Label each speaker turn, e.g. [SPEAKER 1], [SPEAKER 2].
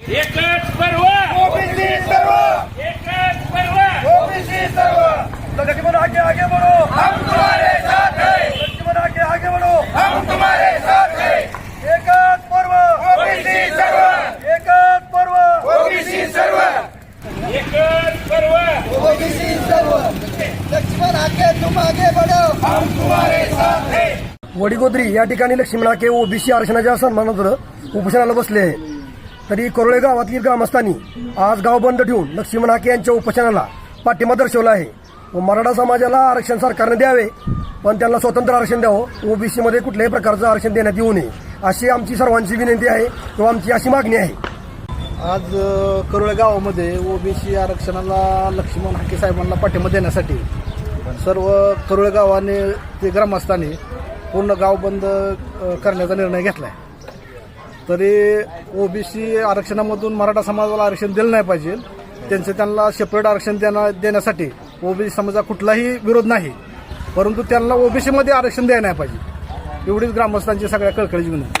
[SPEAKER 1] एकच पर्व!
[SPEAKER 2] ओबीसी सर्व!
[SPEAKER 1] एकच पर्व!
[SPEAKER 2] ओबीसी सर्व! लक्ष्मण आगे आगे बढ़ो! हम तुम्हारे साथ हैं। लक्ष्मण आगे आगे बढ़ो! हम तुम्हारे साथ हैं। एकच पर्व! ओबीसी सर्व। एकच पर्व! ओबीसी सर्व।
[SPEAKER 1] एकच पर्व!
[SPEAKER 2] ओबीसी सर्व! लक्ष्मण आगे तुम आगे बढ़ो! हम तुम्हारे साथ हैं।
[SPEAKER 3] वडीगोद्री या ठिकाणी लक्ष्मीनाके ओबीसी आरक्षणाच्या सन्मानार्थ उपोषणाला बसले. आहे तरी करोळे गावातील ग्रामस्थांनी आज गाव बंद ठेवून लक्ष्मण हाके यांच्या उपोषणाला पाठिंबा दर्शवला आहे. व मराठा समाजाला आरक्षण सरकारने द्यावे पण त्यांना स्वतंत्र आरक्षण द्यावं ओबीसीमध्ये कुठल्याही प्रकारचं आरक्षण देण्यात येऊ नये अशी आमची सर्वांची विनंती आहे किंवा आमची अशी मागणी आहे.
[SPEAKER 4] आज अ, करोळे गावामध्ये ओबीसी आरक्षणाला लक्ष्मण हाके साहेबांना पाठिंबा देण्यासाठी सर्व करोळे गावाने ते ग्रामस्थांनी पूर्ण गाव बंद करण्याचा निर्णय घेतला आहे तरी ओबीसी आरक्षणामधून मराठा समाजाला आरक्षण दिलं नाही पाहिजे. त्यांचं त्यांना सेपरेट आरक्षण देण्या देण्यासाठी ओबीसी समाजा कुठलाही विरोध नाही. परंतु त्यांना ओबीसीमध्ये आरक्षण द्यायला नाही पाहिजे. एवढीच ग्रामस्थांची सगळ्या कळकळीची विनंती.